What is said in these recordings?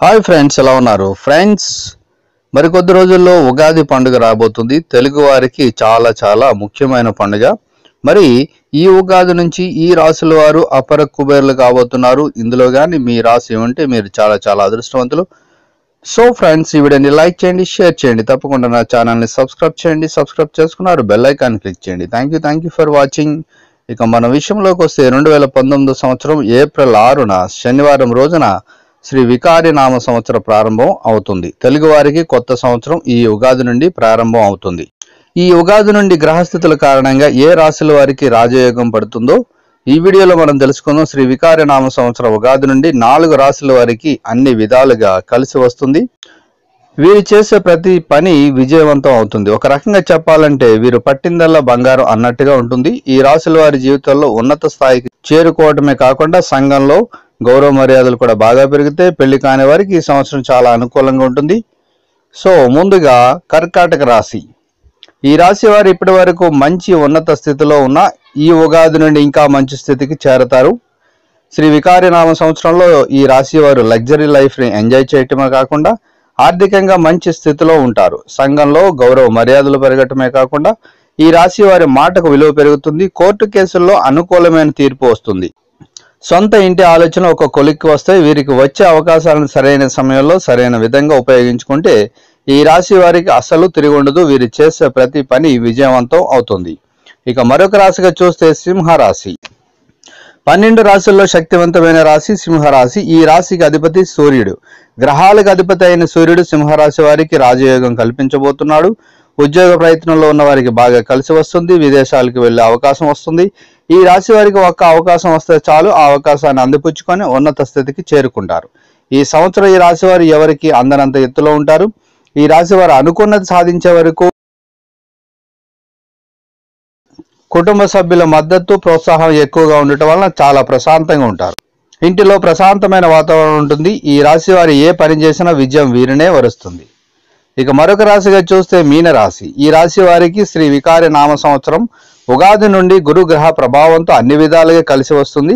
Hi friends ఎలా ఉన్నారు friends మరికొద్ది రోజుల్లో ఉగాది పండుగ రాబోతుంది. తెలుగు వారికి చాలా చాలా ముఖ్యమైన పండుగ. మరి ఈ ఉగాది నుంచి ఈ రాసుల వారు అపర కుబేర్లు కాబోతున్నారు. ఇందులో కానీ మీ రాశి ఉంటే మీరు చాలా చాలా అదృష్టవంతులు. సో ఫ్రెండ్స్ ఈ వీడియోని లైక్ చేయండి షేర్ చేయండి. తప్పకుండా నా ఛానల్ని సబ్స్క్రైబ్ చేయండి. సబ్స్క్రైబ్ చేసుకున్నారు బెల్ ఐకాన్ క్లిక్ చేయండి. Thank you thank you for watching. ఇక మన విషయంలోకి వస్తే రెండు వేల పంతొమ్మిదో సంవత్సరం ఏప్రిల్ ఆరున శనివారం రోజున శ్రీ వికారి నామ సంవత్సర ప్రారంభం అవుతుంది. తెలుగువారికి కొత్త సంవత్సరం ఈ ఉగాది నుండి ప్రారంభం అవుతుంది. ఈ ఉగాది నుండి గ్రహస్థితుల కారణంగా ఏ రాశుల వారికి రాజయోగం పడుతుందో ఈ వీడియోలో మనం తెలుసుకుందాం. శ్రీ వికారి నామ సంవత్సర ఉగాది నుండి నాలుగు రాశుల వారికి అన్ని విధాలుగా కలిసి వస్తుంది. వీరు చేసే ప్రతి పని విజయవంతం అవుతుంది. ఒక రకంగా చెప్పాలంటే వీరు పట్టిందల్లా బంగారం అన్నట్టుగా ఉంటుంది. ఈ రాశుల వారి జీవితంలో ఉన్నత స్థాయికి చేరుకోవడమే కాకుండా సంఘంలో గౌరవ మర్యాదలు కూడా బాగా పెరిగితే పెళ్ళి కాని వారికి ఈ సంవత్సరం చాలా అనుకూలంగా ఉంటుంది. సో ముందుగా కర్కాటక రాశి. ఈ రాశి వారు ఇప్పటి వరకు మంచి ఉన్నత స్థితిలో ఉన్న ఈ ఉగాది నుండి ఇంకా మంచి స్థితికి చేరతారు. శ్రీ వికారి నామ సంవత్సరంలో ఈ రాశి వారు లగ్జరీ లైఫ్ని ఎంజాయ్ చేయటమే కాకుండా ఆర్థికంగా మంచి స్థితిలో ఉంటారు. సంఘంలో గౌరవ మర్యాదలు పెరగటమే కాకుండా ఈ రాశి వారి మాటకు విలువ పెరుగుతుంది. కోర్టు కేసుల్లో అనుకూలమైన తీర్పు వస్తుంది. సొంత ఇంటి ఆలోచన ఒక కొలిక్కి వస్తే వీరికి వచ్చే అవకాశాలను సరైన సమయంలో సరైన విధంగా ఉపయోగించుకుంటే ఈ రాశి వారికి అసలు తిరిగి ఉండదు. వీరు చేసే ప్రతి పని విజయవంతం అవుతుంది. ఇక మరొక రాశిగా చూస్తే సింహరాశి పన్నెండు రాశుల్లో శక్తివంతమైన రాశి సింహరాశి ఈ రాశికి అధిపతి సూర్యుడు. గ్రహాలకు అధిపతి అయిన సూర్యుడు సింహరాశి వారికి రాజయోగం కల్పించబోతున్నాడు. ఉద్యోగ ప్రయత్నంలో ఉన్న వారికి బాగా కలిసి వస్తుంది విదేశాలకు వెళ్ళే అవకాశం వస్తుంది. ఈ రాశి వారికి ఒక్క అవకాశం వస్తే చాలు ఆ అవకాశాన్ని అందిపుచ్చుకొని ఉన్నత స్థితికి చేరుకుంటారు. ఈ సంవత్సరం ఈ రాశి వారు ఎవరికి అందనంత ఎత్తులో ఉంటారు? ఈ రాశి వారు అనుకున్నది సాధించే వరకు కుటుంబ సభ్యుల మద్దతు ప్రోత్సాహం ఎక్కువగా ఉండటం వలన చాలా ప్రశాంతంగా ఉంటారు. ఇంటిలో ప్రశాంతమైన వాతావరణం ఉంటుంది. ఈ రాశి వారు ఏ పని చేసినా విజయం వీరినే వరుస్తుంది. ఇక మరొక రాశిగా చూస్తే మీన రాశి ఈ రాశి వారికి శ్రీ వికారి నామ సంవత్సరం ఉగాది నుండి గురుగ్రహ ప్రభావంతో అన్ని విధాలుగా కలిసి వస్తుంది.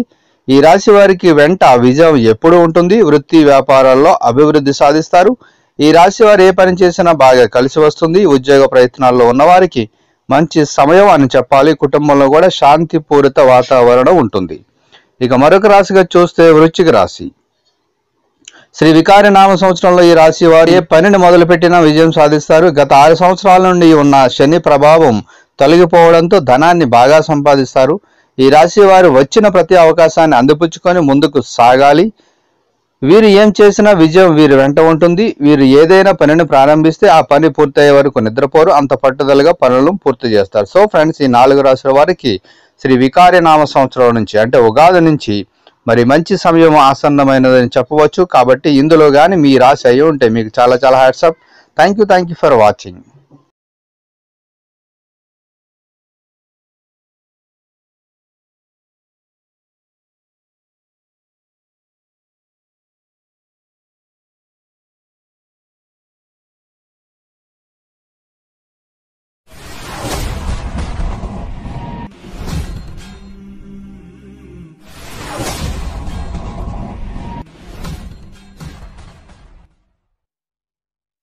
ఈ రాశి వారికి వెంట విజయం ఎప్పుడు ఉంటుంది. వృత్తి వ్యాపారాల్లో అభివృద్ధి సాధిస్తారు. ఈ రాశి వారు ఏ పని చేసినా బాగా కలిసి వస్తుంది. ఉద్యోగ ప్రయత్నాల్లో ఉన్నవారికి మంచి సమయం అని చెప్పాలి. కుటుంబంలో కూడా శాంతిపూరిత వాతావరణం ఉంటుంది. ఇక మరొక రాశిగా చూస్తే వృశ్చిక రాశి. శ్రీ వికారి నామ సంవత్సరంలో ఈ రాశి వారు ఏ పనిని మొదలుపెట్టినా విజయం సాధిస్తారు. గత ఆరు సంవత్సరాల నుండి ఉన్న శని ప్రభావం తొలగిపోవడంతో ధనాన్ని బాగా సంపాదిస్తారు. ఈ రాశి వారు వచ్చిన ప్రతి అవకాశాన్ని అందిపుచ్చుకొని ముందుకు సాగాలి. వీరు ఏం చేసినా విజయం వీరి వెంట ఉంటుంది. వీరు ఏదైనా పనిని ప్రారంభిస్తే ఆ పని పూర్తయ్యే వరకు నిద్రపోరు. అంత పట్టుదలగా పనులను పూర్తి చేస్తారు. సో ఫ్రెండ్స్ ఈ నాలుగు రాశుల వారికి శ్రీ వికారి నామ సంవత్సరం నుంచి అంటే ఉగాది నుంచి మరి మంచి సమయం ఆసన్నమైనదని చెప్పవచ్చు. కాబట్టి ఇందులో కానీ మీ రాశి అయి ఉంటే మీకు చాలా చాలా hats off thank you thank you for watching